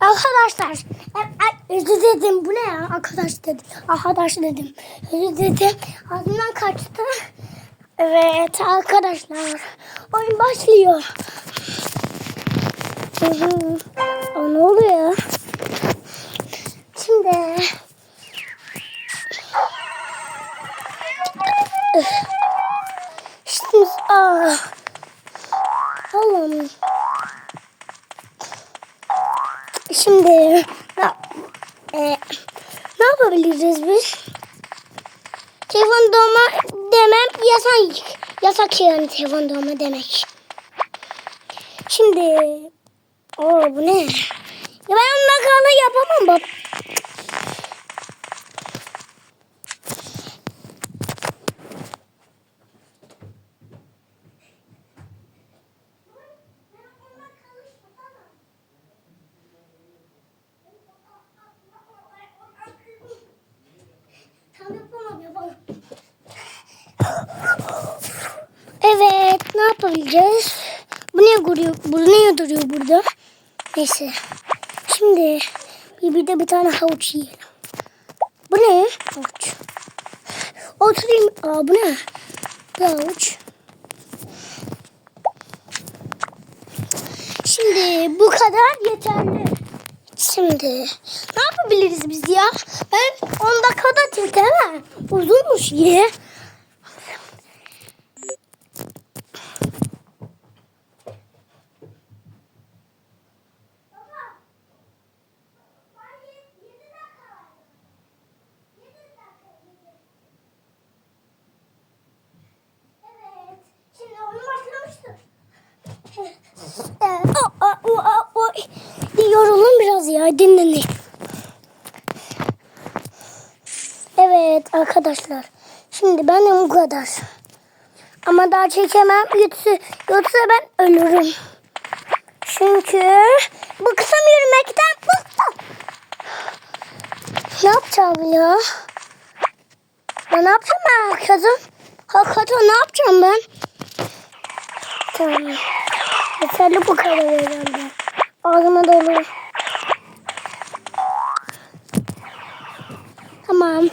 Arkadaşlar. Ay, Özür dedim. Bu ne ya? Arkadaş dedim. Arkadaş dedim. Özür dedim. Ağzımdan kaçtı. Evet arkadaşlar. Oyun başlıyor. Aa, ne oluyor? Şimdi Şimdi aa. Allah'ım. Şimdi e, ne yapabiliriz biz? Telefon doğma demem yasak. Yasak yani telefon doğma demek. Şimdi o bu ne? Ya ben kalı yapamam bab. Evet, ne yapabileceğiz? Bu ne duruyor? Bu ne duruyor burada? Neyse. Şimdi bir, bir de bir tane havuç yiyelim. Bu ne? Havuç. Oturayım. Aa bu ne? Bu havuç. Şimdi bu kadar yeterli. Şimdi ne yapabiliriz biz ya? Ben 10 dakikada çekemem. Uzunmuş ye. Evet. Şimdi oyun başlamıştır. Evet. O, o, o, o, o. Yoruldum biraz ya. Dinlenin. Evet arkadaşlar. Şimdi benim bu kadar. Ama daha çekemem. Yoksa, yoksa ben ölürüm. Çünkü bu kısım yürümekten bıktım. Ne yapacağım ya? Ben ne yapacağım ben hakikaten? Hakikaten ne yapacağım ben? Tamam. Yeterli bu kadar herhalde. Ağzıma dolur. Tamam.